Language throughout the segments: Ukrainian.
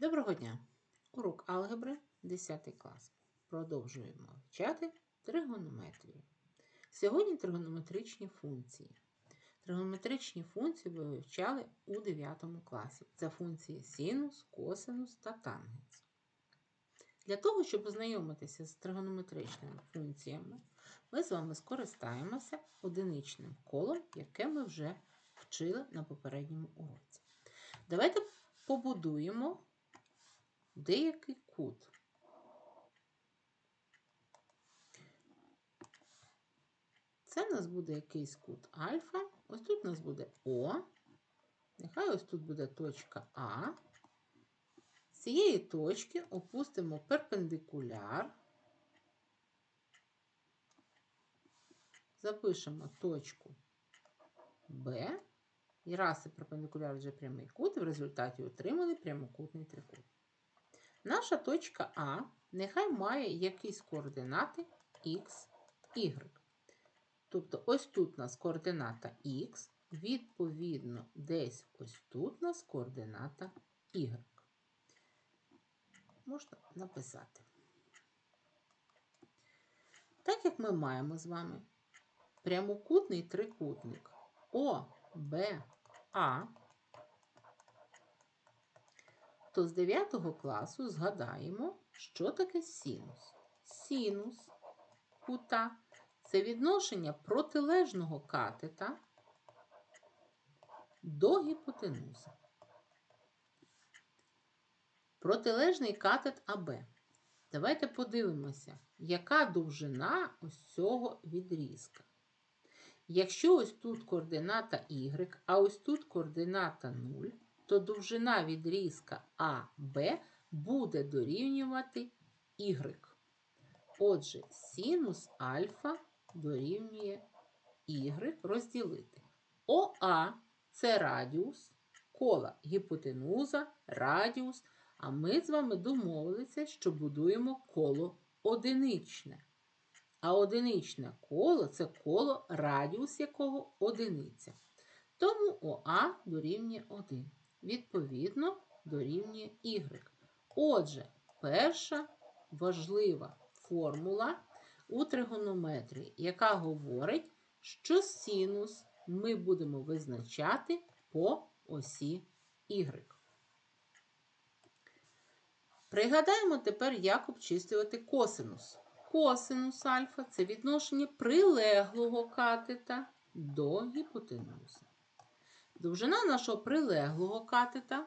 Доброго дня! Урок алгебри 10 клас. Продовжуємо вивчати тригонометрію. Сьогодні тригонометричні функції. Тригонометричні функції ви вивчали у 9 класі. Це функції синус, косинус та тангенс. Для того, щоб ознайомитися з тригонометричними функціями, ми з вами скористаємося одиничним колом, яке ми вже вчили на попередньому уроці. Давайте побудуємо деякий кут. Це у нас буде якийсь кут альфа. Ось тут у нас буде О. Нехай ось тут буде точка А. З цієї точки опустимо перпендикуляр. Запишемо точку Б. І раз і перпендикуляр вже прямий кут, і в результаті отримали прямокутний трикут. Наша точка А нехай має якісь координати Х, Y. Тобто ось тут у нас координата Х, відповідно, десь ось тут у нас координата Y. Можна написати. Так як ми маємо з вами прямокутний трикутник ОБА, то з 9 класу згадаємо, що таке синус. Синус кута це відношення протилежного катета до гіпотенузи. Протилежний катет АБ. Давайте подивимося, яка довжина ось цього відрізка. Якщо ось тут координата y, а ось тут координата 0, то довжина відрізка АБ буде дорівнювати y. Отже, синус альфа дорівнює y розділити. ОА це радіус, кола гіпотенуза, радіус. А ми з вами домовилися, що будуємо коло одиничне. А одиничне коло це коло, радіус якого одиниця. Тому ОА дорівнює 1. Відповідно, дорівнює Y. Отже, перша важлива формула у тригонометрії, яка говорить, що синус ми будемо визначати по осі Y. Пригадаємо тепер, як обчислювати косинус. Косинус альфа це відношення прилеглого катета до гіпотенузи. Довжина нашого прилеглого катета.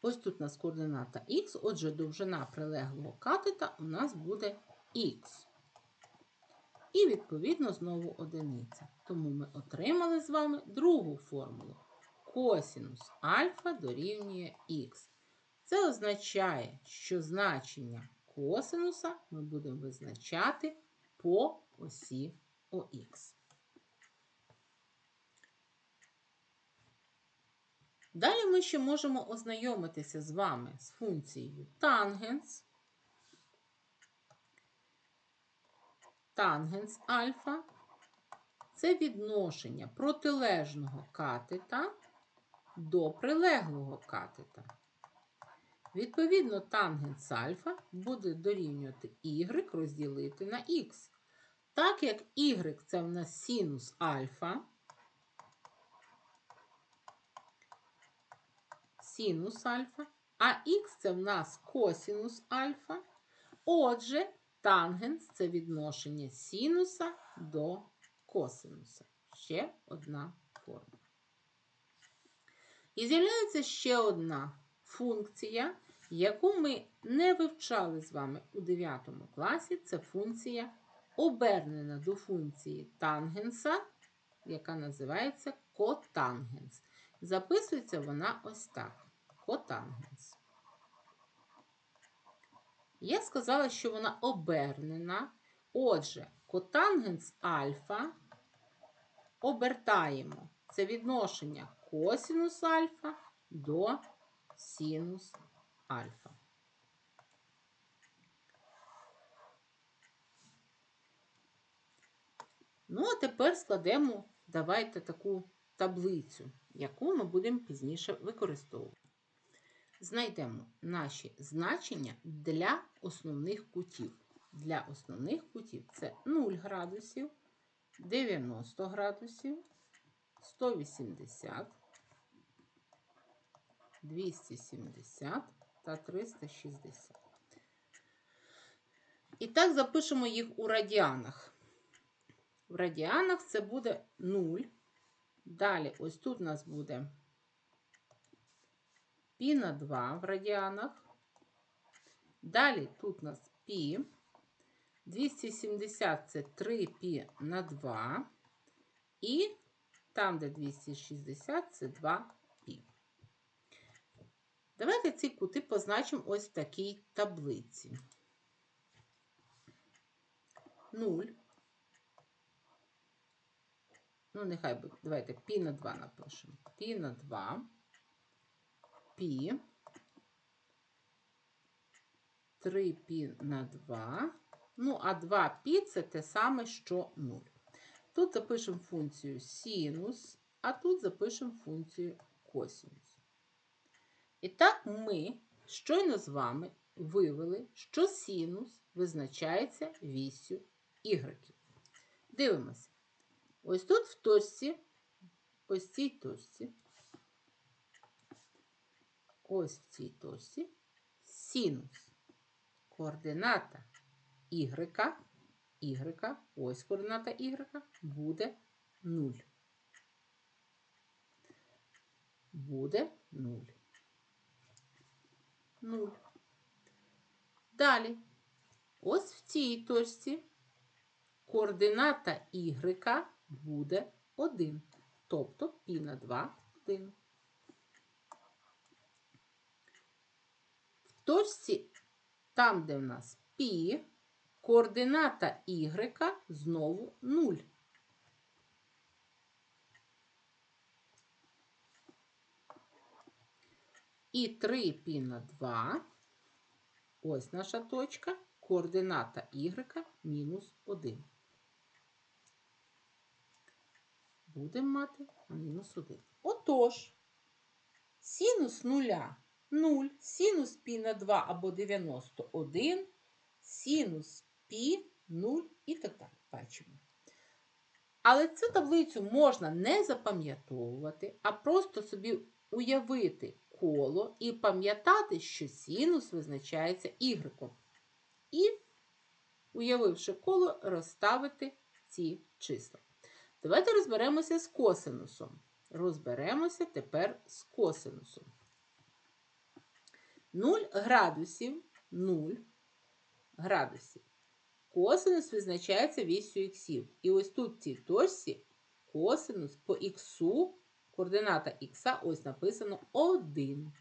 Ось тут у нас координата х, отже, довжина прилеглого катета у нас буде х. І, відповідно, знову одиниця. Тому ми отримали з вами другу формулу. Косінус альфа дорівнює х. Це означає, що значення косинуса ми будемо визначати по осі ОХ. Далі ми ще можемо ознайомитися з вами з функцією тангенс. Тангенс альфа це відношення протилежного катета до прилеглого катета. Відповідно, тангенс альфа буде дорівнювати y розділити на х. Так як y це в нас синус альфа, синус альфа, а х це в нас косінус альфа. Отже, тангенс це відношення синуса до косинуса. Ще одна форма. І з'являється ще одна функція, яку ми не вивчали з вами у 9 класі, це функція обернена до функції тангенса, яка називається котангенс. Записується вона ось так: котангенс. Я сказала, що вона обернена. Отже, котангенс альфа обертаємо. Це відношення косінус альфа до синус альфа. Ну, а тепер складемо, давайте таку таблицю, яку ми будемо пізніше використовувати. Знайдемо наші значення для основних кутів. Для основних кутів це 0 градусів, 90 градусів, 180, 270 та 360. І так запишемо їх у радіанах. В радіанах це буде 0. Далі, ось тут у нас буде пі на 2 в радіанах. Далі тут у нас пі. 270 це 3 пі на 2. І там, де 260, це 2 пі. Давайте ці кути позначимо ось в такій таблиці. 0. Ну, нехай буде. Давайте пі на 2 напишемо. Пі на 2. Пі. 3 пі на 2. Ну, а 2 пі це те саме, що 0. Тут запишемо функцію синус, а тут запишемо функцію косинус. І так ми щойно з вами вивели, що синус визначається вісю y. Дивимося. Ось тут в точці, ось цій точці, ось в цій точці синус. Координата y, y, ось координата y, буде 0. Буде 0. 0. Далі, ось в цій точці координата y буде 1. Тобто π на 2 1. Точці, там, де в нас π, координата y знову 0. І 3 π на 2. Ось наша точка. Координата y мінус 1. Будемо мати мінус 1. Отож, синус нуля 0, синус пі на 2 або 91, синус пі 0 і так далі. Бачимо. Але цю таблицю можна не запам'ятовувати, а просто собі уявити коло і пам'ятати, що синус визначається y. І, уявивши коло, розставити ці числа. Давайте розберемося з косинусом. Розберемося тепер з косинусом. 0 градусів 0 градусів. Косинус визначається вісю іксів. І ось тут в цій точці косинус по іксу, координата ікса, ось написано 1.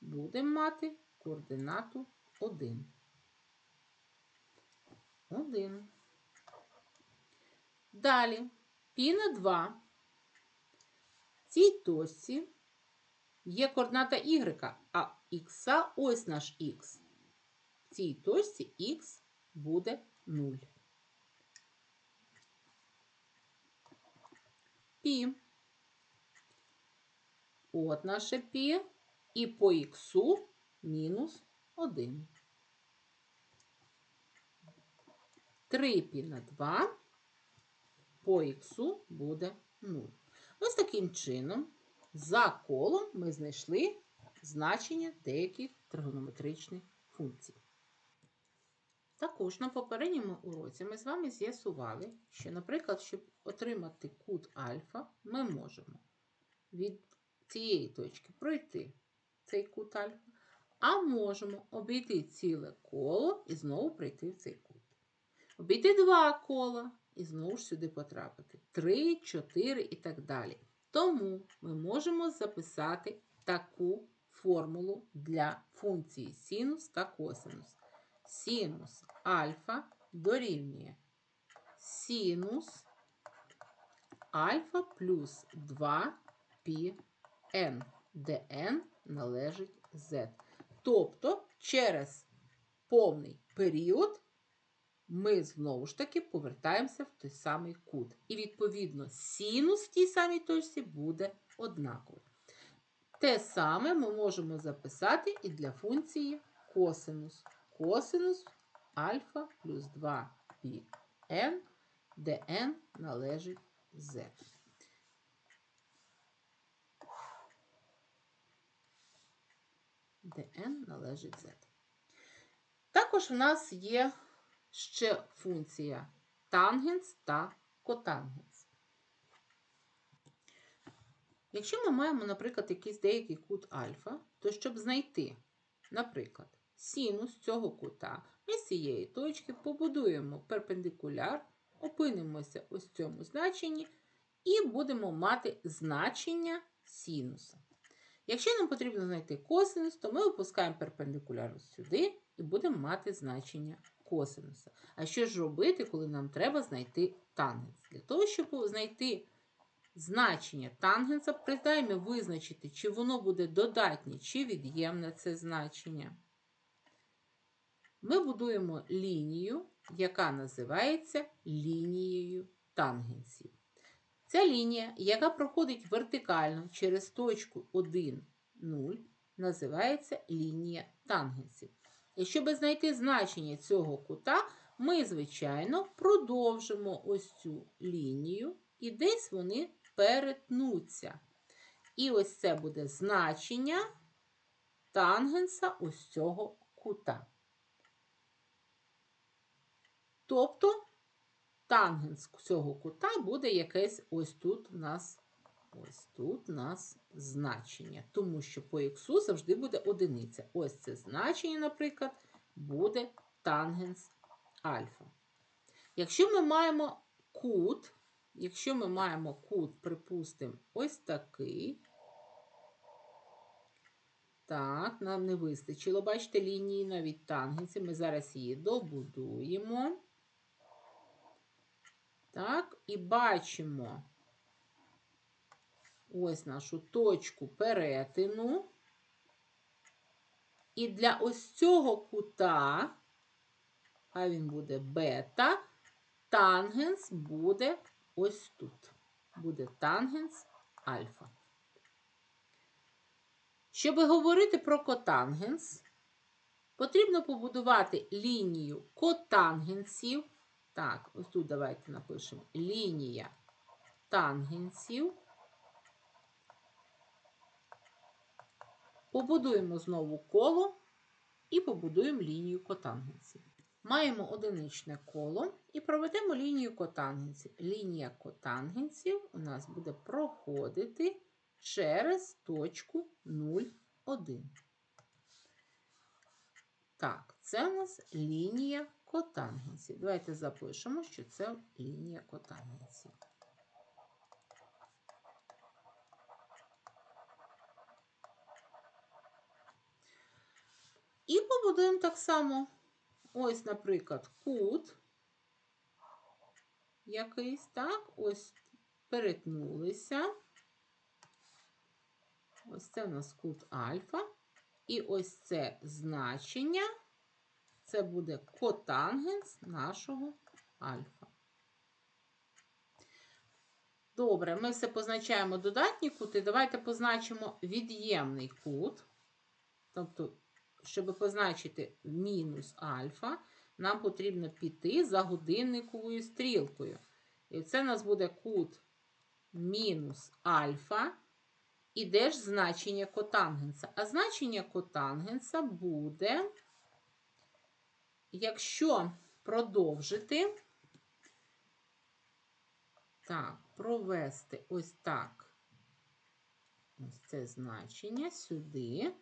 Будемо мати координату 1. 1. Далі пі на 2. В цій точці є координата y, а х ось наш х. В цій точці х буде 0. Пі. От наше пі. І по х мінус 1. 3 пі на 2 по х буде 0. Ось таким чином, за колом ми знайшли значення деяких тригонометричних функцій. Також на попередньому уроці ми з вами з'ясували, що, наприклад, щоб отримати кут альфа, ми можемо від цієї точки пройти цей кут альфа, а можемо обійти ціле коло і знову прийти в цей кут. Обійти два кола і знову ж сюди потрапити. 3, 4 і так далі. Тому ми можемо записати таку формулу для функції синус та косинус. Синус альфа дорівнює синус альфа плюс 2 πn, де n належить z. Тобто через повний період ми знову ж таки повертаємося в той самий кут. І, відповідно, синус в тій самій точці буде однаковий. Те саме ми можемо записати і для функції косинус. Косинус альфа плюс 2 пі n, де n належить z. Де n належить z. Також в нас є ще функція тангенс та котангенс. Якщо ми маємо, наприклад, якийсь деякий кут альфа, то щоб знайти, наприклад, синус цього кута, ми з цієї точки побудуємо перпендикуляр, опинимося ось в цьому значенні і будемо мати значення синуса. Якщо нам потрібно знайти косинус, то ми опускаємо перпендикуляр сюди і будемо мати значення косинуса. А що ж робити, коли нам треба знайти тангенс? Для того, щоб знайти значення тангенса, придаймо визначити, чи воно буде додатнє, чи від'ємне це значення. Ми будуємо лінію, яка називається лінією тангенсів. Ця лінія, яка проходить вертикально через точку 1, 0, називається лінія тангенсів. І щоб знайти значення цього кута, ми, звичайно, продовжимо ось цю лінію, і десь вони перетнуться. І ось це буде значення тангенса ось цього кута. Тобто тангенс цього кута буде якесь ось тут у нас ось тут у нас значення. Тому що по х завжди буде одиниця. Ось це значення, наприклад, буде тангенс альфа. Якщо ми маємо кут, якщо ми маємо кут, припустимо, ось такий. Так, нам не вистачило, бачите, лінії навіть тангенси. Ми зараз її добудуємо. Так, і бачимо ось нашу точку перетину. І для ось цього кута, хай він буде бета, тангенс буде ось тут. Буде тангенс альфа. Щоб говорити про котангенс, потрібно побудувати лінію котангенсів. Так, ось тут давайте напишемо лінія тангенсів. Побудуємо знову коло і побудуємо лінію котангенсів. Маємо одиничне коло і проведемо лінію котангенсів. Лінія котангенсів у нас буде проходити через точку 0,1. Так, це у нас лінія котангенсів. Давайте запишемо, що це лінія котангенсів. І побудуємо так само. Ось, наприклад, кут якийсь, так, ось перетнулися. Ось це у нас кут альфа. І ось це значення, це буде котангенс нашого альфа. Добре, ми все позначаємо додатні кути. Давайте позначимо від'ємний кут. Тобто, щоб позначити мінус альфа, нам потрібно піти за годинниковою стрілкою. І це у нас буде кут мінус альфа. І де ж значення котангенса? А значення котангенса буде, якщо продовжити, так, провести ось так ось це значення сюди.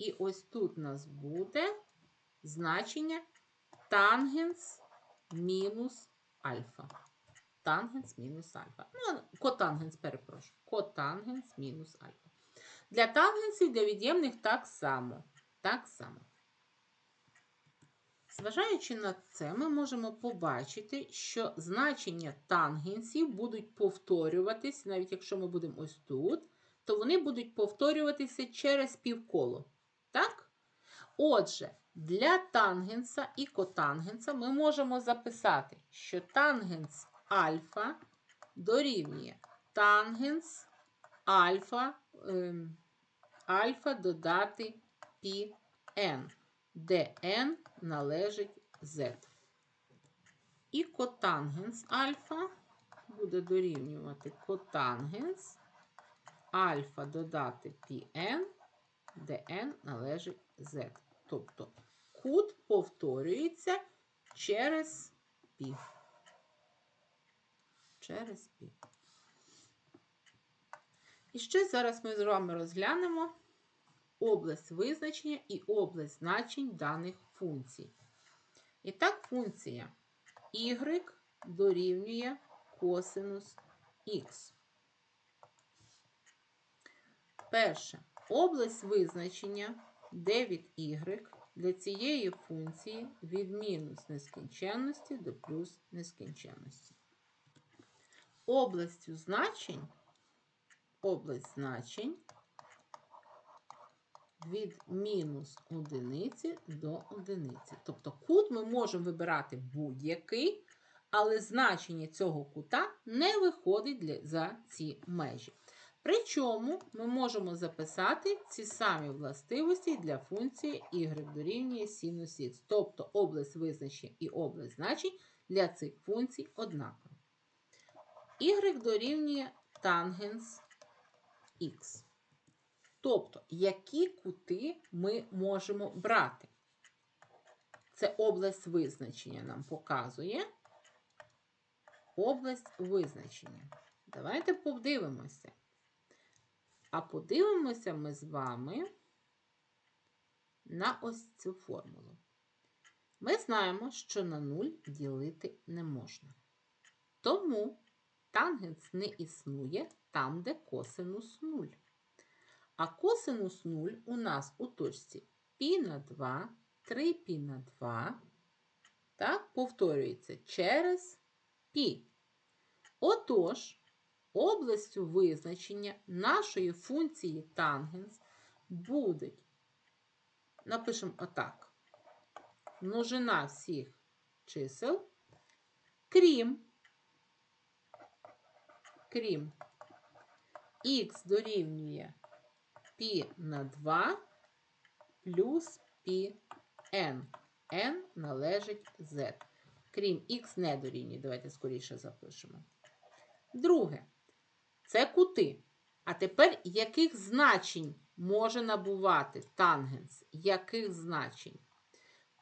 І ось тут у нас буде значення тангенс мінус альфа. Тангенс мінус альфа. Ну, котангенс, перепрошую. Котангенс мінус альфа. Для тангенсів, для від'ємних так само. Так само. Зважаючи на це, ми можемо побачити, що значення тангенсів будуть повторюватись, навіть якщо ми будемо ось тут, то вони будуть повторюватися через півколо. Так? Отже, для тангенса і котангенса ми можемо записати, що тангенс альфа дорівнює тангенс альфа ем, альфа додати πn, де n належить z. І котангенс альфа буде дорівнювати котангенс альфа додати πn, де n належить z. Тобто кут повторюється через π. Через π. І ще зараз ми з вами розглянемо область визначення і область значень даних функцій. І так, функція y дорівнює косинус х. Перше. Область визначення 9y для цієї функції від мінус нескінченності до плюс нескінченності. Областю значень область значень від мінус одиниці до одиниці. Тобто кут ми можемо вибирати будь-який, але значення цього кута не виходить для, за ці межі. Причому ми можемо записати ці самі властивості для функції y дорівнює синус х. Тобто область визначення і область значень для цих функцій однакові. y дорівнює тангенс х. Тобто, які кути ми можемо брати? Це область визначення нам показує. Область визначення. Давайте подивимося. А подивимося ми з вами на ось цю формулу. Ми знаємо, що на 0 ділити не можна. Тому тангенс не існує там, де косинус 0. А косинус 0 у нас у точці π на 2, 3π на 2, так, повторюється через π. Отож, областю визначення нашої функції тангенс будуть, напишемо отак, множина всіх чисел, крім, крім х дорівнює π на 2 плюс πn. n належить z. Крім х не дорівнює. Давайте скоріше запишемо. Друге. Це кути. А тепер яких значень може набувати тангенс? Яких значень?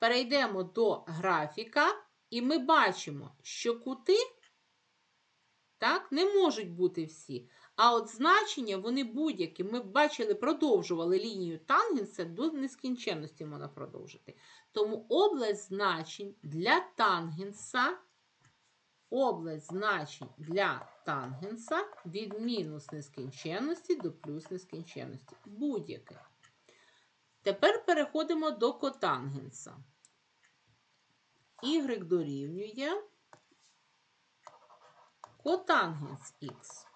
Перейдемо до графіка, і ми бачимо, що кути так, не можуть бути всі. А от значення, вони будь-які. Ми бачили, продовжували лінію тангенса до нескінченності можна продовжити. Тому область значень для тангенса, область значень для тангенса від мінус нескінченності до плюс нескінченності. Будь-яке. Тепер переходимо до котангенса. Y дорівнює котангенс Х.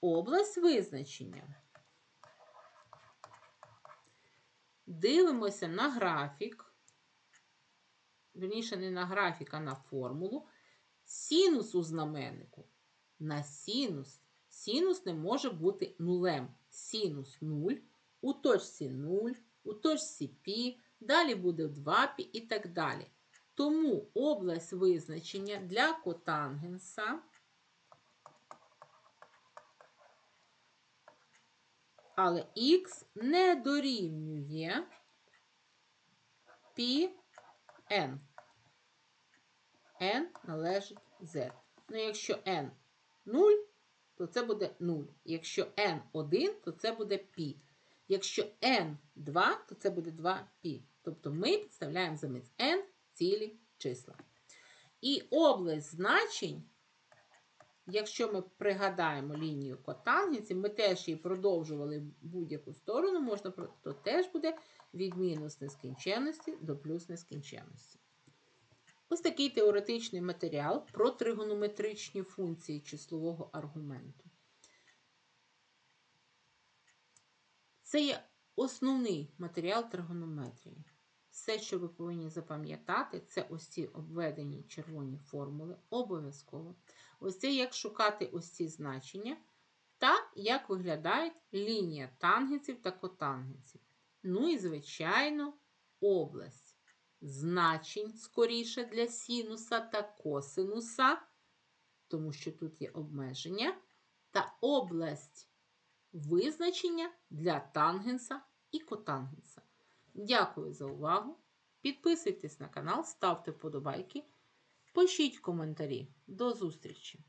Область визначення. Дивимося на графік, верніше, не на графік, а на формулу. Синус у знаменнику на синус. Синус не може бути нулем. Синус 0, у точці 0, у точці π, далі буде 2π і так далі. Тому область визначення для котангенса але х не дорівнює πn. n належить z. Ну, якщо n 0, то це буде 0. Якщо n 1, то це буде π. Якщо n 2, то це буде 2π. Тобто ми підставляємо замість n цілі числа. І область значень Якщо ми пригадаємо лінію котангенсів, ми теж її продовжували в будь-яку сторону, можна, то теж буде від мінус нескінченності до плюс нескінченності. Ось такий теоретичний матеріал про тригонометричні функції числового аргументу. Це є основний матеріал тригонометрії. Все, що ви повинні запам'ятати, це ось ці обведені червоні формули, обов'язково. Ось це як шукати ось ці значення. та як виглядають лінія тангенсів та котангенсів. Ну і, звичайно, область значень скоріше для синуса та косинуса, тому що тут є обмеження, та область визначення для тангенса і котангенса. Дякую за увагу! Підписуйтесь на канал, ставте вподобайки, пишіть коментарі. До зустрічі!